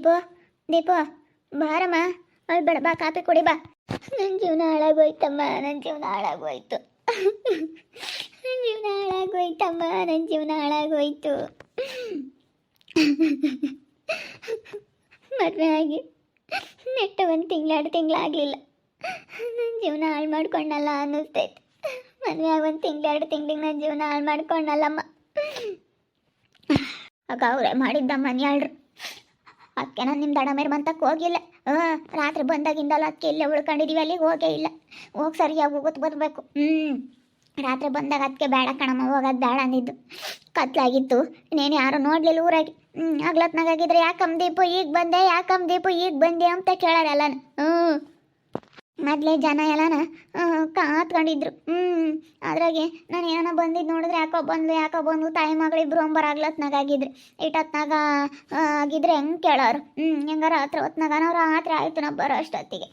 ದೀಪು ದೀಪು, ಬಾರಮ್ಮ ಅಲ್ಲಿ ಬೇಡ, ಬಾ ಕಾಪಿ ಕುಡಿ, ಬಾ. ನನ್ನ ಜೀವನ ಹಾಳಾಗೋಯ್ತಮ್ಮ ನನ್ನ ಜೀವನ ಹಾಳಾಗೋಯ್ತು. ನನ್ನ ಜೀವನ ಹಾಳಾಗೋಯ್ತಮ್ಮ ನನ್ನ ಜೀವನ ಹಾಳಾಗೋಯ್ತು. ಮದುವೆ ಆಗಿ ನೆಟ್ಟು ಒಂದು ತಿಂಗಳು, ಎರಡು ತಿಂಗಳಾಗಲಿಲ್ಲ ನನ್ನ ಜೀವನ ಹಾಳು ಮಾಡ್ಕೊಂಡಲ್ಲ ಅನ್ನಿಸ್ತೈತೆ. ಮದುವೆ ಆಗಿ ಒಂದು ಎರಡು ತಿಂಗಳಿಗೆ ನನ್ನ ಜೀವನ ಹಾಳು ಮಾಡ್ಕೊಂಡಲ್ಲಮ್ಮ. ಆಗ ಅವರೇ ಮಾಡಿದ್ದ ಮನೆಯಾಳ್ರು. ಅದಕ್ಕೆ ನಾನು ನಿಮ್ಮ ದಡ ಮೇಲೆ ಬಂತಕ್ಕೆ ಹೋಗಿಲ್ಲ? ಹಾಂ, ರಾತ್ರಿ ಬಂದಾಗಿಂದಲ್ಲ ಅದಕ್ಕೆ ಇಲ್ಲೇ ಉಳ್ಕೊಂಡಿದ್ದೀವಿ ಅಲ್ಲಿಗೆ ಹೋಗೇ ಇಲ್ಲ. ಹೋಗಿ ಸರಿಯಾಗಿ ಹೋಗೋದು ಬರಬೇಕು ಹ್ಞೂ ರಾತ್ರಿ ಬಂದಾಗ ಅದಕ್ಕೆ ಬೇಡ ಕಣಮ್ಮ ಹೋಗೋದು ಬೇಡ ಅಂದಿದ್ದು. ಕತ್ಲಾಗಿತ್ತು. ನೀನು ಯಾರು ನೋಡಲಿಲ್ಲ ಊರಾಗಿ. ಹ್ಞೂ ಆಗ್ಲತ್ನಾಗಿದ್ರೆ ಯಾಕಮ್ಮ ದೀಪು ಈಗ ಬಂದೆ, ಯಾಕಮ್ಮ ದೀಪು ಈಗ ಬಂದೆ ಅಂತ ಕೇಳಾರಲ್ಲ ಹ್ಞೂ ಮೊದಲೇ ಜನ ಎಲ್ಲನ ಕಾತ್ಕೊಂಡಿದ್ರು. ಹ್ಞೂ ಅದ್ರಾಗೆ ನಾನು ಏನೋ ಬಂದಿದ್ದು ನೋಡಿದ್ರೆ ಯಾಕೋ ಬಂದ್ಲು ಯಾಕೋ ಬಂದ್ಲು, ತಾಯಿ ಮಗಳಿಬ್ರು ಒಂಬರ ಆಗ್ಲತ್ನಾಗ ಆಗಿದ್ರು. ಇಟ್ಟೊತ್ನಾಗ ಆಗಿದ್ರೆ ಹೆಂಗೆ ಕೇಳೋರು? ಹ್ಞೂ ಹೆಂಗಾರ ಹತ್ರ ಹೊತ್ನಾಗ ನಾವು ರಾತ್ರಿ ಆಯ್ತು ನಾ ಬರೋ ಅಷ್ಟೊತ್ತಿಗೆ.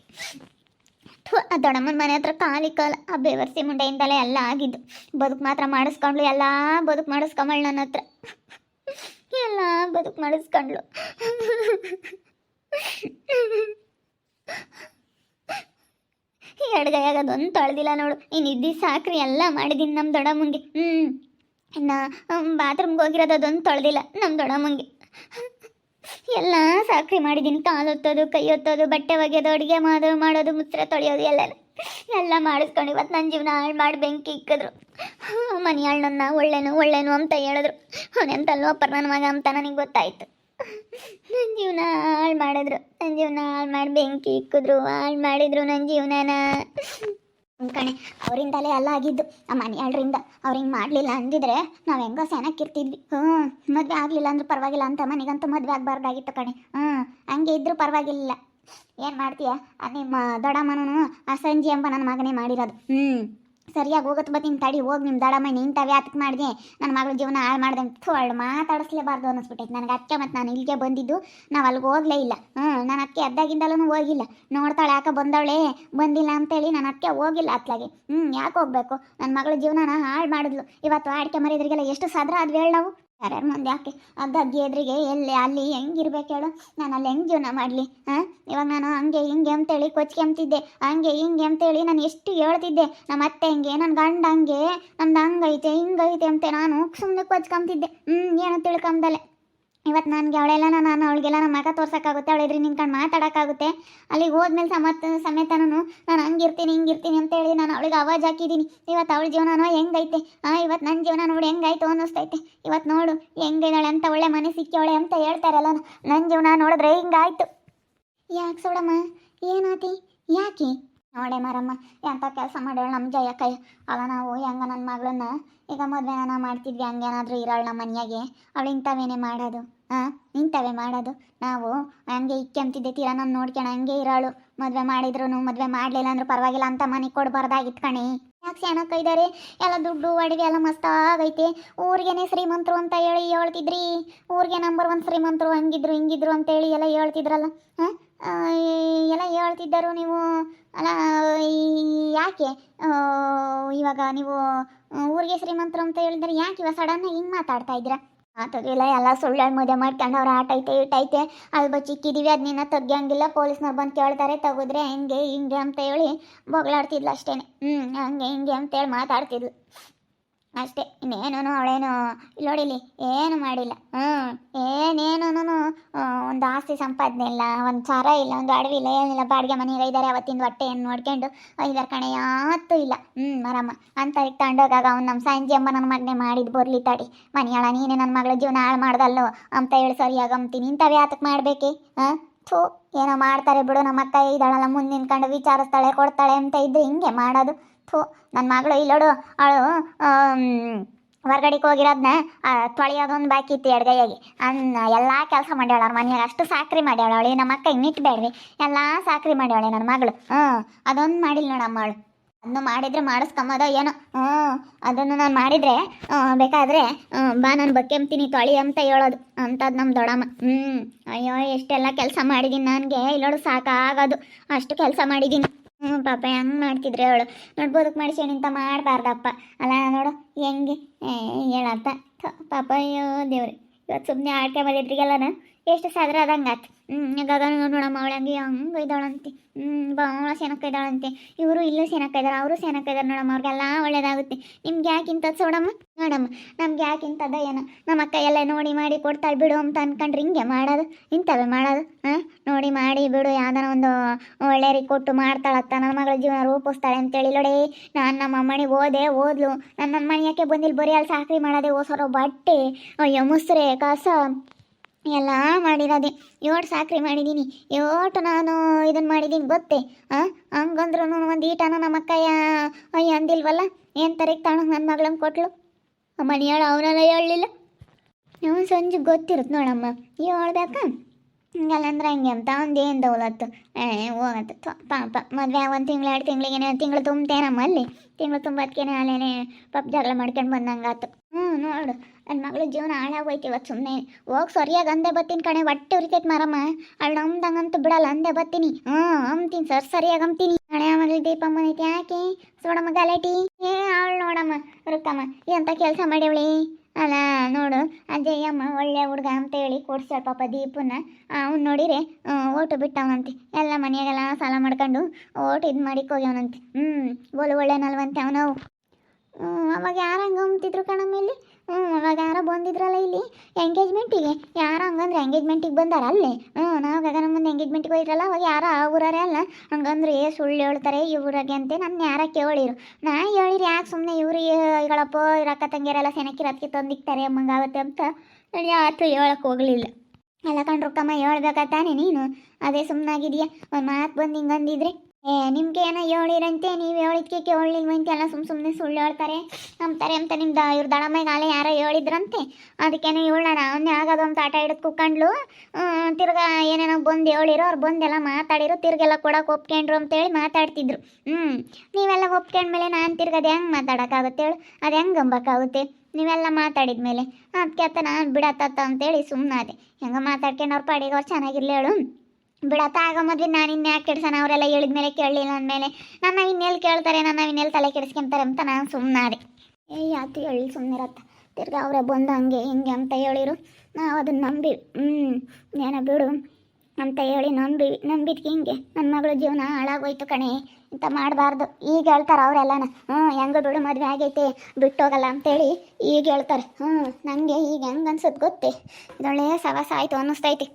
ದೊಡಮ್ಮನ ಮನೆ ಹತ್ರ ಕಾಲಿ ಕಾಲ, ಆ ಬೇವರ್ಸಿ ಮುಂಡೆಯಿಂದಲೇ ಎಲ್ಲ ಆಗಿದ್ದು. ಬದುಕು ಮಾತ್ರ ಮಾಡಿಸ್ಕೊಂಡ್ಲು, ಎಲ್ಲ ಬದುಕು ಮಾಡಿಸ್ಕೊಂಬಳು ನನ್ನ ಹತ್ರ. ಎಲ್ಲ ಬದುಕು ಮಾಡಿಸ್ಕೊಂಡ್ಲು. ಎಡಗೈಯಾಗ ಅದೊಂದು ತೊಳೆದಿಲ್ಲ ನೋಡು. ಇನ್ನು ಇದ್ದಿ ಸಾಕ್ರಿ ಎಲ್ಲ ಮಾಡಿದೀನಿ ನಮ್ಮ ದೊಡ್ಡಮ್ಮಂಗೆ ಹ್ಞೂ ಇನ್ನು ಬಾತ್ರೂಮ್ಗೆ ಹೋಗಿರೋದು ಅದೊಂದು ತೊಳೆದಿಲ್ಲ ನಮ್ಮ ದೊಡ್ಡಮ್ಮಂಗೆ ಎಲ್ಲ ಸಾಕ್ರಿ ಮಾಡಿದ್ದೀನಿ ಕಾಲು ಒತ್ತೋದು ಕೈ ಒತ್ತೋದು ಬಟ್ಟೆ ಒಗೆಯೋದು, ಅಡುಗೆ ಮಾಡೋದು ಮಾಡೋದು, ಮುಸ್ರೆ ತೊಳೆಯೋದು ಎಲ್ಲ ಎಲ್ಲ ಮಾಡಿಸ್ಕೊಂಡು ಇವತ್ತು ನನ್ನ ಜೀವನ ಹಾಳು ಮಾಡಿ ಬೆಂಕಿ ಇಕ್ಕಿದ್ರು. ಮನೆಯಾಳು ನನ್ನ ಒಳ್ಳೇನು, ಒಳ್ಳೆನು ಅಂತ ಹೇಳಿದ್ರು. ಅವನೆಂತಲ್ವ ಅಪ್ಪರ್ ನನ್ನ ಮಗ ಅಂತ ನನಗೆ ಗೊತ್ತಾಯ್ತು. ನನ್ನ ಜೀವನ ಹಾಳು ಮಾಡಿದ್ರು. ನನ್ನ ಜೀವನ ಹಾಳು ಮಾಡಿ ಬೆಂಕಿ ಇಕ್ಕಿದ್ರು, ಹಾಳು ಮಾಡಿದ್ರು ನನ್ನ ಜೀವನನ. ಕಣೆ, ಅವರಿಂದಲೇ ಎಲ್ಲ ಆಗಿದ್ದು. ಆ ಮನೆಯಾಳ್ರಿಂದ ಅವ್ರು ಹಿಂಗೆ ಮಾಡಲಿಲ್ಲ ಅಂದಿದ್ರೆ ನಾವು ಹೆಂಗೋ ಸೆನಕ್ಕಿರ್ತಿದ್ವಿ ಹ್ಞೂ ಮದುವೆ ಆಗಲಿಲ್ಲ ಅಂದ್ರೆ ಪರವಾಗಿಲ್ಲ ಅಂತ ಮನೆಗಂತೂ ಮದುವೆ ಆಗಬಾರ್ದಾಗಿತ್ತು ಕಣೆ. ಹ್ಞೂ ಹಂಗೆ ಇದ್ರೂ ಪರವಾಗಿಲ್ಲ. ಏನು ಮಾಡ್ತೀಯ? ಮ ದೊಡ್ಡಮ್ಮನೂ ಆ ಸಂಜೆ ಎಂಬ ನನ್ನ ಮಗನೇ ಮಾಡಿರೋದು. ಹ್ಞೂ ಸರಿಯಾಗಿ ಹೋಗತ್ ಬತ್ತೀನಿ ತಡಿ, ಹೋಗಿ ನಿಮ್ಮ ದಡಮ್ಮ ನಿಂತವೇ ಅದಕ್ಕೆ ಮಾಡಿದೆ. ನನ್ನ ಮಗಳ ಜೀವನ ಹಾಳು ಮಾಡಿದೆ ಥೋಳ್ ಮಾತಾಡಿಸ್ಲೇಬಾರ್ದು ಅನ್ನಿಸ್ಬಿಟ್ಟೈತೆ ನನಗೆ ಅದಕ್ಕೆ ಮತ್ತು ನಾನು ಇಲ್ಲಿಗೆ ಬಂದಿದ್ದು ನಾವು ಅಲ್ಲಿಗೆ ಹೋಗಲೇ ಇಲ್ಲ. ಹ್ಞೂ ನಾನು ಅದಕ್ಕೆ ಎದ್ದಾಗಿಂದಲೂ ಹೋಗಿಲ್ಲ. ನೋಡ್ತಾಳೆ ಯಾಕೆ ಬಂದವಳೆ, ಬಂದಿಲ್ಲ ಅಂತೇಳಿ ನಾನು ಅದಕ್ಕೆ ಹೋಗಿಲ್ಲ ಅತ್ಲಾಗೆ. ಹ್ಞೂ ಯಾಕೆ ಹೋಗ್ಬೇಕು? ನನ್ನ ಮಗಳ ಜೀವನನ ಹಾಳು ಮಾಡಿದ್ಲು. ಇವತ್ತು ಆಡಿಕೆ ಮರಿದ್ರಿಗೆಲ್ಲ ಎಷ್ಟು ಸದ್ರ ಅದು ಹೇಳಿ ನಾವು? ಯಾರ್ಯಾರ ಮಂದಿ ಯಾಕೆ ಅಗ್ಗಗ್ಗಿ ಎದುರಿಗೆ ಎಲ್ಲಿ, ಅಲ್ಲಿ ಹೆಂಗಿರ್ಬೇಕು ಹೇಳು. ನಾನು ಅಲ್ಲಿ ಹೆಂಗೆ ಜೀವನ ಮಾಡಲಿ ಹಾಂ ಇವಾಗ ನಾನು ಹಂಗೆ ಹಿಂಗೆ ಅಂತೇಳಿ ಕೊಚ್ಕೊಂತಿದ್ದೆ ಹಂಗೆ ಹಿಂಗೆ ಅಂತೇಳಿ ನಾನು ಎಷ್ಟು ಹೇಳ್ತಿದ್ದೆ. ನಮ್ಮ ಅತ್ತೆ ಹಂಗೆ ನನ್ನ ಗಂಡ ಹಂಗೆ ನಮ್ದು ಹಂಗೈತೆ, ಹಿಂಗೈತೆ ಅಂತ ನಾನು ಸುಮ್ಮನೆ ಕೊಚ್ಕೊಂತಿದ್ದೆ ಹ್ಞೂ ಏನು ತಿಳ್ಕೊಂಬದಲೆ. ಇವತ್ತು ನನಗೆ ಅವಳೆಲ್ಲ ನಾನು ಅವಳಿಗೆಲ್ಲ ನಮ್ಮ ಮಗ ತೋರ್ಸೋಕ್ಕಾಗುತ್ತೆ ಅವಳು ಎದುರು ನಿಂತ್ಕೊಂಡು ಮಾತಾಡೋಕ್ಕಾಗುತ್ತೆ. ಅಲ್ಲಿಗೆ ಹೋದ್ಮೇಲೆ ಸಮತ್, ಸಮೇತನೂ ನಾನು ಹಂಗಿರ್ತೀನಿ, ಹಿಂಗಿರ್ತೀನಿ ಅಂತೇಳಿ ನಾನು ಅವಳಿಗೆ ಅವಾಜ್ ಹಾಕಿದ್ದೀನಿ ಇವತ್ತು ಅವಳ ಜೀವನನೋ ಹೆಂಗೈತೆ? ಹಾಂ ಇವತ್ತು ನನ್ನ ಜೀವನ ನೋಡಿ ಹೆಂಗಾಯ್ತು ಅನ್ನಿಸ್ತೈತೆ. ಇವತ್ತು ನೋಡು ಹೆಂಗಿದ್ದಾಳೆ ಅಂತ, ಒಳ್ಳೆ ಮನೆ ಸಿಕ್ಕವಳೆ ಅಂತ ಹೇಳ್ತಾರಲ್ಲ ನನ್ನ ಜೀವನ ನೋಡಿದ್ರೆ ಹಿಂಗಾಯ್ತು. ಯಾಕೆ ಸೋಡಮ್ಮ ಏನಾತಿ? ಯಾಕೆ? ನೋಡೆ ಮಾರಮ್ಮ ಎಂಥ ಕೆಲಸ ಮಾಡ್ಯಾಳ ನಮ್ಮ ಜಯಕ್ಕಯ್ಯ ಅಲ್ಲ ನಾವು ಹೆಂಗ ನನ್ನ ಮಗಳನ್ನ, ಈಗ ಮದುವೆನ ಮಾಡ್ತಿದ್ವಿ, ಹಂಗೇನಾದ್ರೂ ಇರೋಳು ನಮ್ಮ ಮನೆಯಾಗೆ, ಅವಳು ಇಂಥವೇನೆ ಮಾಡೋದು. ಹಾಂ ಇಂಥವೇ ಮಾಡೋದು. ನಾವು, ಹಂಗೆ ಇಕ್ಕೆಂತಿದ್ದೆ ತೀರಾ ನಾನು ನೋಡ್ಕೊಣ ಹಂಗೆ ಇರೋಳು. ಮದುವೆ ಮಾಡಿದ್ರು ಮದುವೆ ಮಾಡಲಿಲ್ಲ ಅಂದ್ರೆ ಪರವಾಗಿಲ್ಲ ಅಂತ ಮನೆ ಕೊಡಬಾರ್ದಾಗಿತ್ತು ಕಣೆ. ಯಾಕೆ ಸೆಣಕ್ಕ ಇದ್ದಾರೆ ಎಲ್ಲ ದುಡ್ಡು ಅಡುಗೆ ಎಲ್ಲ ಮಸ್ತಾಗೈತೆ. ಊರಿಗೇನೆ ಶ್ರೀಮಂತರು ಅಂತ ಹೇಳಿ ಹೇಳ್ತಿದ್ರಿ. ಊರಿಗೆ ನಂಬರ್ ಒನ್ ಶ್ರೀಮಂತರು ಹಂಗಿದ್ರು, ಹಿಂಗಿದ್ರು ಅಂತೇಳಿ ಎಲ್ಲ ಹೇಳ್ತಿದ್ರಲ್ಲ. ಹಾಂ? ಎಲ್ಲ ಹೇಳ್ತಿದ್ದರು ನೀವು. ಅಲ್ಲ ಯಾಕೆ? ಇವಾಗ ನೀವು, ಊರಿಗೆ ಶ್ರೀಮಂತರು ಅಂತ ಹೇಳಿದ್ರೆ ಯಾಕೆ ಇವಾಗ ಸಡನ್ನಾಗಿ ಹಿಂಗೆ ಮಾತಾಡ್ತಾ ಇದ್ದೀರಾ? ಆತದಿಲ್ಲ ಎಲ್ಲ ಸುಳ್ಳು ಮದುವೆ ಮಾಡ್ಕೊಂಡು ಅವ್ರು ಆಟ ಐತೆ ಇಟ್ಟೈತೆ ಅಲ್ಲಿ ಚಿಕ್ಕಿದೀವಿ ಅದು ನಿನ್ನ ತೆಗಿಯಂಗಿಲ್ಲ. ಪೊಲೀಸ್ನವ್ರು ಬಂದು ಕೇಳ್ತಾರೆ, ತೆಗೆದ್ರೆ ಹಿಂಗೆ ಹಿಂಗೆ ಅಂತ ಹೇಳಿ ಬೊಗಳಾಡ್ತಿದ್ಲು ಅಷ್ಟೇ ಹ್ಞೂ ಹಂಗೆ, ಹಿಂಗೆ ಅಂತೇಳಿ ಮಾತಾಡ್ತಿದ್ಲು. ಅಷ್ಟೇ. ಇನ್ನೇನೂ ಅವಳೇನು ನೋಡಿಲಿ ಏನು ಮಾಡಿಲ್ಲ. ಹ್ಞೂ ಏನೇನೂ ಒಂದು ಆಸ್ತಿ ಸಂಪಾದನೆ ಇಲ್ಲ, ಒಂದು ಸಾರ ಇಲ್ಲ, ಒಂದು ಅಡವಿ ಇಲ್ಲ, ಏನಿಲ್ಲ. ಬಾಡಿಗೆ ಮನೆಗೆ ಇದ್ದಾರೆ ಅವತ್ತಿಂದ ಹೊಟ್ಟೆಯನ್ನು ನೋಡ್ಕೊಂಡು ಐದಾರು ಕಣೆ. ಯಾವತ್ತೂ ಇಲ್ಲ. ಹ್ಞೂ ಮರಮ್ಮ. ಅಂತ ತಂಡೋಗಾಗ ಅವ್ನು ನಮ್ಮ ಸಂಜೆ ಅಮ್ಮ ನನ್ನ ಮಗನೇ ಮಾಡಿದ್ದು ಬರ್ಲಿ ತಾಡಿ. ಮನೆಯಾಳ, ನೀನೇ ನನ್ನ ಮಗಳ ಜೀವನ ಹಾಳು ಮಾಡ್ದಲ್ಲೋ? ಅಂತ ಹೇಳಿ ಸರಿಯಾಗಿ ಅಂತೀನಿ ಇಂಥವು ಯಾತಕ್ಕೆ ಮಾಡಬೇಕೆ? ಹಾಂ ಥೂ, ಏನೋ ಮಾಡ್ತಾರೆ ಬಿಡು. ನಮ್ಮ ಅಕ್ಕ ಇದ್ದಾಳಲ್ಲ ಮುಂದೆ ನಿಂತ್ಕೊಂಡು ವಿಚಾರಿಸ್ತಾಳೆ, ಕೊಡ್ತಾಳೆ ಅಂತ ಇದ್ರೆ ಹಿಂಗೆ ಮಾಡೋದು. ಥೂ ನನ್ನ ಮಗಳು ಇಲ್ಲೋಡು ಅವಳು ಹೊರ್ಗಡೆಗೆ ಹೋಗಿರೋದನ್ನ ತೊಳೆಯೋದೊಂದು ಬಾಕಿ ಇತ್ತು ಎಡಗೈಯಾಗಿ. ಅನ್ನ ಎಲ್ಲ ಕೆಲಸ ಮಾಡ್ಯಾಳ ಅವ್ರ ಮನೆಯಾಗ, ಅಷ್ಟು ಸಾಕ್ರಿ ಮಾಡ್ಯಾಳ ಅವಳು ನಮ್ಮ ಅಕ್ಕ ಇನ್ನಿಟ್ಟು ಬೇಡ್ರಿ ಎಲ್ಲ ಸಾಕ್ರಿ ಮಾಡ್ಯಾಳೆ ನನ್ನ ಮಗಳು. ಹ್ಞೂ, ಅದೊಂದು ಮಾಡಿಲ್ಲ ನೋಡಮ್ಮ ಅವಳು. ಅದನ್ನು ಮಾಡಿದ್ರೆ ಮಾಡಿಸ್ಕೊಂಬೋದೋ ಏನೋ. ಹ್ಞೂ, ಅದನ್ನು ನಾನು ಮಾಡಿದರೆ ಬೇಕಾದರೆ ಬಾ ನಾನು ಬಕ್ಕೆಂಬ್ತೀನಿ, ತೊಳಿ ಅಂತ ಹೇಳೋದು. ಅಂಥದ್ದು ನಮ್ಮ ದೊಡ್ಡಮ್ಮ. ಹ್ಞೂ, ಅಯ್ಯೋ, ಎಷ್ಟೆಲ್ಲ ಕೆಲಸ ಮಾಡಿದ್ದೀನಿ ನನಗೆ. ಇಲ್ಲೋಡು ಸಾಕಾಗೋದು. ಅಷ್ಟು ಕೆಲಸ ಮಾಡಿದ್ದೀನಿ ಪಾಪ ಹೆಂಗೆ ಮಾಡ್ತಿದ್ರೆ ಅವಳು? ನೋಡಿ ಬದುಕು ಮಾಡಿಸಿ ನಿಂತ ಮಾಡಬಾರ್ದಪ್ಪ. ಅಲ್ಲ, ನೋಡು, ಹೆಂಗೆ? ಹೇಳತ್ತ ಪಾಪ, ಅಯ್ಯೋ, ದೇವ್ರಿ. ಇವತ್ತು ಸುಮ್ಮನೆ ಆಡ್ಕೆ ಮರಿದ್ರಿಗೆಲ್ಲನ ಎಷ್ಟು ಸಾದ್ರ ಆತು. ಹ್ಞೂ ಗಗನ ನೋಡಮ್ಮ ಅವಳಂಗೆ ಹಂಗೆ ಇದ್ದಾಳಂತೆ. ಹ್ಞೂ ಭಾಳ ಸೆನಕ್ಕ ಇದ್ದಾಳಂತೆ. ಇವರು ಇಲ್ಲೂ ಸೆನಕ್ಕ ಇದ್ದಾರೆ ಅವರು ಸೆನಕ್ಕ ಇದ್ದಾರೆ ನೋಡಮ್ಮ ಅವ್ರಿಗೆಲ್ಲ ಒಳ್ಳೇದಾಗುತ್ತೆ. ನಿಮ್ಗೆ ಯಾಕೆ ಇಂಥದ್ದು ಸೋಡಮ್ಮ? ನೋಡಮ್ಮ, ನಮ್ಗೆ ಯಾಕೆ ಇಂಥದ್ದ ಏನೋ? ನಮ್ಮ ಅಕ್ಕ ಎಲ್ಲ ನೋಡಿ ಮಾಡಿ ಕೊಡ್ತಾಳೆ ಬಿಡು ಅಂತ ಅನ್ಕೊಂಡ್ರೆ ಹಿಂಗೆ ಮಾಡೋದು? ಇಂಥವೇ ಮಾಡೋದು, ಹಾಂ? ನೋಡಿ ಮಾಡಿ ಬಿಡು, ಯಾವ್ದಾನ ಒಂದು ಒಳ್ಳೆ ರೀ ಕೊಟ್ಟು ಮಾಡ್ತಾಳತ್ತ, ನನ್ನ ಮಗಳ ಜೀವನ ರೂಪಿಸ್ತಾಳೆ ಅಂತೇಳಿ. ನೋಡಿ ನಾನು ನಮ್ಮ ಅಮ್ಮನಿಗೆ ಓದೆ ಓದ್ಲು. ನನ್ನ ಮನೆ ಯಾಕೆ ಬಂದಿಲ್ಲ ಬರೀ ಅಲ್ಲಿ ಸಾಕ್ರಿ ಮಾಡೋದೆ ಓಸರೋ ಬಟ್ಟೆ? ಅಯ್ಯೋ, ಮುಸ್ರೆ, ಕಸ. ಎಲ್ಲ ಮಾಡಿರೋದೆ. ಏಟು ಸಾಕ್ರಿ ಮಾಡಿದ್ದೀನಿ ಏಟು ನಾನು ಇದನ್ನು ಮಾಡಿದ್ದೀನಿ ಗೊತ್ತೇ? ಹಾಂ ಹಂಗಂದ್ರೂ ಒಂದು ಈಟನ ನಮ್ಮ ಅಕ್ಕಯ್ಯ, ಅಯ್ಯ ಅಂದಿಲ್ವಲ್ಲ? ಏನು ತರಕ್ಕೆ ತಾಣ ನನ್ನ ಮಗಳಂಗೆ ಕೊಟ್ಲು? ಹೇಳು ಅವನೆಲ್ಲ ಹೇಳಲಿಲ್ಲ. ನೀವು ಸಂಜೆ ಗೊತ್ತಿರುತ್ತೆ ನೋಡಮ್ಮ. ಹೇಳ್ಬೇಕಾ ಹಿಂಗಲ್ಲ ಅಂದ್ರೆ ಹಂಗೆ ಅಂತ ಒಂದು ಏನು ದೌಲತ್ತು ಏ, ಹೋಗತ್ತೆ. ಪಾಪ. ಮದುವೆ ಒಂದು ತಿಂಗಳು, ಎರಡು ತಿಂಗ್ಳಿಗೆ ತಿಂಗಳು ತುಂಬತೇನಮ್ಮ ಅಲ್ಲಿ. ತಿಂಗಳು ತುಂಬತ್ಕೇನೆ ಅಲ್ಲೇನೆ ಪಪ್ ಜಗಳ ಮಾಡ್ಕೊಂಡು ಬಂದಂಗಾತು. ನೋಡು ನನ್ನ ಮಗಳ ಜೀವನ ಹಾಳಾಗೋಯ್ತು ಇವತ್ತು ಸುಮ್ಮನೆ ಹೋಗಿ ಸರಿಯಾಗಿ ಅಂದೆ ಬತ್ತೀನಿ ಕಣೆ ಹೊಟ್ಟೆ ಉರಿತೈತೆ ಮಾರಮ್ಮ. ಅಳ್ ನಮ್ದಂಗಂತೂ ಬಿಡಲ್ಲ, ಅಂದೆ ಬತ್ತೀನಿ ಹ್ಞೂ ಅಂತೀನಿ ಸರ್ ಸರಿಯಾಗಿ ಅಂತೀನಿ ಹಣೆ ಮಗಳು ದೀಪಮ್ಮ ಐತಿ ಯಾಕೆ? ಸೋಡಮ್ಮ ಗಲಾಟಿ ಏ ಅವಳು ನೋಡಮ್ಮ, ರುಕ್ಕಮ್ಮ, ಎಂತ ಕೆಲಸ ಮಾಡ್ಯವಳಿ? ಅಲ್ಲ, ನೋಡು ಅಜ್ಜಯ್ಯಮ್ಮ ಒಳ್ಳೆ ಹುಡುಗ ಅಂತ ಹೇಳಿ ಕೊಡ್ಸ್ಯಾಳ ಪಾಪ ದೀಪನ್ನ ಅವ್ನು ನೋಡಿರೆ ಓಟು ಬಿಟ್ಟವನಂತೆ. ಎಲ್ಲ ಮನೆಯಾಗೆಲ್ಲ ಸಾಲ ಮಾಡ್ಕೊಂಡು ಓಟು ಇದು ಮಾಡಿಕ್ ಹೋಗ್ಯವನಂತೆ. ಹ್ಞೂ ಬೋಲು ಒಳ್ಳೆನಲ್ವಂತೆ ಅವನು ಅವಾಗ ಯಾರು ಹಂಗೆ ಅಂತಿದ್ರು ಕಣಮ್ಮ ಇಲ್ಲಿ ಹ್ಞೂ ಅವಾಗ ಯಾರೋ ಬಂದಿದ್ರಲ್ಲ ಇಲ್ಲಿ. ಎಂಗೇಜ್ಮೆಂಟಿಗೆ ಯಾರು ಹಂಗಂದ್ರೆ ಎಂಗೇಜ್ಮೆಂಟಿಗೆ ಬಂದಾರ ಅಲ್ಲೇ. ಹ್ಞೂ ನಾವು ಗಗನ ಮುಂದೆ ಎಂಗೇಜ್ಮೆಂಟಿಗೆ ಹೋಗಿದ್ರಲ್ಲ, ಅವಾಗ ಯಾರೋ ಆ ಊರರೇ ಅಲ್ಲ. ಹಂಗಂದ್ರೆ ಏ ಸುಳ್ಳು ಹೇಳ್ತಾರೆ ಈ ಊರಾಗೆ ಅಂತೆ ನನ್ನ ಯಾರ ಕೇಳಿರು. ನಾ ಹೇಳಿರಿ, ಯಾಕೆ ಸುಮ್ಮನೆ ಇವರು ಈಗಳಪ್ಪ ಇವ್ರ ಅಕ್ಕ ತಂಗಿಯರೆಲ್ಲ ರತ್ಕಿ ತಂದಿಕ್ತಾರೆ ಅಮ್ಮಂಗಾಗತ್ತೆ ಅಂತ ನಾನು ಯಾವತ್ತೂ ಹೇಳಕ್ಕೆ ಹೋಗಲಿಲ್ಲ. ಎಲ್ಲ ಕಂಡ್ರಕ್ಕಮ್ಮ ಹೇಳ್ಬೇಕಾತಾನೆ ನೀನು? ಅದೇ ಸುಮ್ಮನಾಗಿದೆಯಾ ಒಂದು ಮಾತು ಬಂದು ಹಿಂಗೆ ಅಂದಿದ್ರೆ ಏ, ನಿಮ್ಗೆ ಏನೋ ಹೇಳಿರಂತೆ, ನೀವು ಹೇಳಿದ್ಕೆ ಕೇಳಲಿಲ್ವಂತೆ ಎಲ್ಲ ಸುಮ್ ಸುಮ್ಮನೆ ಸುಳ್ಳು ಹೇಳ್ತಾರೆ. ನಂಬ್ತಾರೆ ಅಂತ ನಿಮ್ದು ಇವ್ರ ದಳಮ್ಮಗೆ ಆಲೆ ಯಾರೋ ಹೇಳಿದ್ರಂತೆ. ಅದಕ್ಕೇನೋ ಹೇಳೋಣ. ಅವನ್ನೇ ಆಗೋದು ಅಂತ ಆಟ ಹಿಡಿದು ಕುಕ್ಕಂಡ್ಲು ತಿರ್ಗಾ ಏನೇನೋ ಬಂದು ಹೇಳಿರೋ. ಅವ್ರು ಬಂದೆಲ್ಲ ಮಾತಾಡಿರೋ. ತಿರ್ಗೆಲ್ಲ ಕೊಡೋಕೆ ಒಪ್ಕೊಂಡ್ರು ಅಂತೇಳಿ ಮಾತಾಡ್ತಿದ್ರು. ಹ್ಞೂ ನೀವೆಲ್ಲ ಒಪ್ಕೊಂಡ್ಮೇಲೆ ನಾನು ತಿರ್ಗದು ಹೆಂಗೆ ಮಾತಾಡೋಕ್ಕಾಗುತ್ತೆ ಹೇಳು? ಅದು ಹೆಂಗೆ ಅಂಬಕ್ಕಾಗುತ್ತೆ ನೀವೆಲ್ಲ ಮಾತಾಡಿದ್ಮೇಲೆ. ಅದಕ್ಕೆ ಅತ್ತ ನಾನು ಬಿಡತ್ತ ಅಂತೇಳಿ ಸುಮ್ಮನಾದೆ ಹೆಂಗೆ ಮಾತಾಡ್ಕೊಂಡು ಅವ್ರ ಪಾಡಿಗೆ ಅವ್ರು ಚೆನ್ನಾಗಿರ್ಲಿ ಹೇಳು. ಬಿಡತ್ತ ಆಗ ಮೊದಲು ನಾನು ಇನ್ಯಾಕೆ ಯಾಕೆ ಕೆಡ್ಸೋಣ? ಅವರೆಲ್ಲ ಹೇಳಿದ್ಮೇಲೆ ಕೇಳಲಿಲ್ಲ ಅಂದಮೇಲೆ ನನ್ನ ಇನ್ನೆಲ್ಲಿ ಕೇಳ್ತಾರೆ, ನನ್ನ ಇನ್ನೆಲ್ಲಿ ತಲೆ ಕೆಡಿಸ್ಕೊಂತಾರೆ ಅಂತ ನಾನು ಸುಮ್ಮನಾದೆ ಏ ಯಾತು ಹೇಳಿ ಸುಮ್ಮನಿರತ್ತ ತಿರ್ಗಿ ಅವರೇ ಬಂದು ಹಂಗೆ ಹಿಂಗೆ ಅಂತ ಹೇಳಿರು. ನಾವು ಅದನ್ನ ನಂಬಿ ಹ್ಞೂ ಏನೋ ಬಿಡು ಅಂತ ಹೇಳಿ ನಂಬಿ, ನಂಬಿದ್ಕೆ ಹಿಂಗೆ. ನನ್ನ ಮಗಳ ಜೀವನ ಹಾಳಾಗೋಯ್ತು ಕಣೆ ಇಂಥ ಮಾಡಬಾರ್ದು. ಈಗ ಹೇಳ್ತಾರೆ ಅವರೆಲ್ಲನ ಹ್ಞೂ ಹೆಂಗೋ ಬಿಡು, ಮದುವೆ ಆಗೈತೆ, ಬಿಟ್ಟೋಗಲ್ಲ ಅಂತೇಳಿ ಈಗ ಹೇಳ್ತಾರೆ. ಹ್ಞೂ ನನಗೆ ಈಗ ಹೆಂಗೆ ಅನ್ಸುತ್ತೆ ಗೊತ್ತೇ? ಇದೊಳ್ಳೆ ಸವಾಸ ಆಯಿತು ಅನ್ನಿಸ್ತೈತಿ.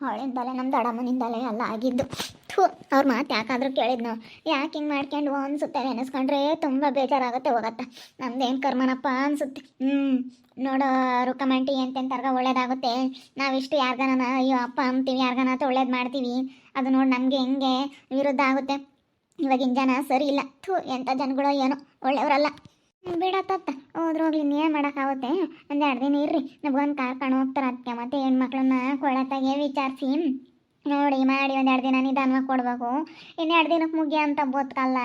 ಅವಳಿಂದಲೇ ನಮ್ಮ ದಡಮ್ಮನಿಂದಲೇ ಎಲ್ಲ ಆಗಿದ್ದು. ಥೂ, ಅವ್ರ ಮಾತು ಯಾಕಾದರೂ ಕೇಳಿದ್ನು? ಯಾಕೆ ಹಿಂಗೆ ಮಾಡ್ಕೊಂಡು ಅನಿಸುತ್ತೆ ನೆನೆಸ್ಕೊಂಡ್ರೆ ತುಂಬ ಬೇಜಾರಾಗುತ್ತೆ ಹೋಗತ್ತೆ. ನಮ್ದೇನು ಕರ್ಮನಪ್ಪ ಅನ್ಸುತ್ತೆ. ಹ್ಞೂ ನೋಡೋ ರುಕಮೆಂಟಿ ಎಂತೆಂತರ್ಗ ಒಳ್ಳೇದಾಗುತ್ತೆ. ನಾವಿಷ್ಟು ಯಾರ್ಗನ ಅಯ್ಯೋ, ಅಪ್ಪ ಅಂತೀವಿ ಯಾರ್ಗನ ಒಳ್ಳೇದು ಮಾಡ್ತೀವಿ. ಅದು ನೋಡಿ ನಮಗೆ ಹೆಂಗೆ ವಿರುದ್ಧ ಆಗುತ್ತೆ. ಇವಾಗಿನ ಜನ ಸರಿ ಇಲ್ಲ. ಥೂ ಎಂಥ ಜನಗಳು ಏನೋ ಒಳ್ಳೆಯವರಲ್ಲ ಬೇಡ ತತ್ತ ಹೋದ್ರೋಗ್ಲಿ ಏನು ಮಾಡೋಕ್ಕಾಗುತ್ತೆ ಒಂದು ಎರಡು ದಿನ ಇರ್ರಿ. ನಮ್ಗೊಂದು ಕಾರ್ಕೊಂಡು ಹೋಗ್ತಾರೆ ಅದಕ್ಕೆ ಮತ್ತೆ ಹೆಣ್ಮಕ್ಳನ್ನ ಕೊಡತ್ತಾಗೆ ವಿಚಾರಿಸಿ. ನೋಡಿ, ಮಾಡಿ ಒಂದೆರಡು ದಿನ ನಿಧಾನವಾಗಿ ಕೊಡಬೇಕು. ಇನ್ನೆರಡು ದಿನಕ್ಕೆ ಮುಗಿಯ ಅಂತ ಬೋತ್ಕಲ್ಲ.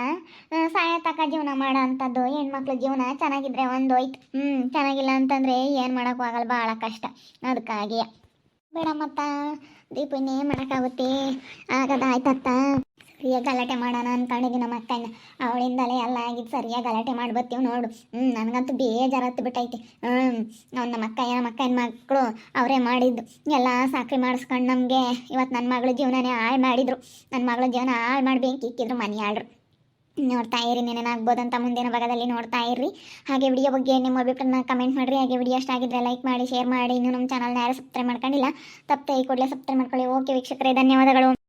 ಸಾಯ ತಕ್ಕ ಜೀವನ ಮಾಡೋ ಅಂಥದ್ದು ಹೆಣ್ಮಕ್ಳ ಜೀವನ ಚೆನ್ನಾಗಿದ್ರೆ ಒಂದು ಹೋಯ್ತು ಹ್ಞೂ ಚೆನ್ನಾಗಿಲ್ಲ ಅಂತಂದರೆ ಏನು ಮಾಡೋಕ್ಕೂ ಆಗಲ್ಲ. ಭಾಳ ಕಷ್ಟ. ಅದಕ್ಕಾಗಿ ಬೇಡ ಮತ್ತ ದೀಪ ಇನ್ನೇನು ಮಾಡೋಕ್ಕಾಗುತ್ತೆ? ಆಗದ ಆಯ್ತತ್ತ. ಸರಿಯಾಗಿ ಗಲಾಟೆ ಮಾಡೋಣ ಅನ್ಕೊಂಡಿದ್ವಿ ನಮ್ಮ ಅಕ್ಕನ. ಅವಳಿಂದಲೇ ಎಲ್ಲ ಆಗಿದ್ದು ಸರಿಯಾಗಿ ಗಲಾಟೆ ಮಾಡಿ ಬರ್ತೀವಿ ನೋಡು. ಹ್ಞೂ ನನಗಂತೂ ಬೇಜಾರತ್ತು ಬಿಟ್ಟೈತಿ. ಹ್ಞೂ ನಮ್ಮ ಅಕ್ಕಯ್ಯ ನಮ್ಮ ಅಕ್ಕನ ಮಕ್ಕಳು ಅವರೇ ಮಾಡಿದ್ದು. ಎಲ್ಲ ಸಾಕ್ರಿ ಮಾಡಿಸ್ಕೊಂಡು ನಮಗೆ ಇವತ್ತು ನನ್ನ ಮಗಳ ಜೀವನನೇ ಹಾಳು ಮಾಡಿದ್ರು. ನನ್ನ ಮಗಳ ಜೀವನ ಹಾಳು ಮಾಡಿ ಬೆಂಕಿ ಇಕ್ಕಿದ್ರು ಮನೆಯಾಳ್ರು ನೋಡ್ತಾ ಇರಿ ನೆನೇನಾಗ್ಬೋದಂತ ಮುಂದಿನ ಭಾಗದಲ್ಲಿ ನೋಡ್ತಾ ಇರ್ರಿ. ಹಾಗೆ ವಿಡಿಯೋ ಬಗ್ಗೆ ನಿಮ್ಮ ಅಭಿಪ್ರಾಯನ ಕಮೆಂಟ್ ಮಾಡಿರಿ. ಹಾಗೆ ವಿಡಿಯೋ ಇಷ್ಟ ಆಗಿದ್ರೆ ಲೈಕ್ ಮಾಡಿ ಶೇರ್ ಮಾಡಿ. ಇನ್ನೂ ನಮ್ಮ ಚಾನಲ್ನ ಯಾರು ಸಬ್ಸ್ಕ್ರೈಬ್ ಮಾಡ್ಕೊಂಡಿಲ್ಲ, ತಪ್ಪದೆ ಈ ಕೂಡಲೇ ಸಬ್ಸ್ಕ್ರೈಬ್ ಮಾಡ್ಕೊಳ್ಳಿ. ಓಕೆ ವೀಕ್ಷಕರೇ, ಧನ್ಯವಾದಗಳು.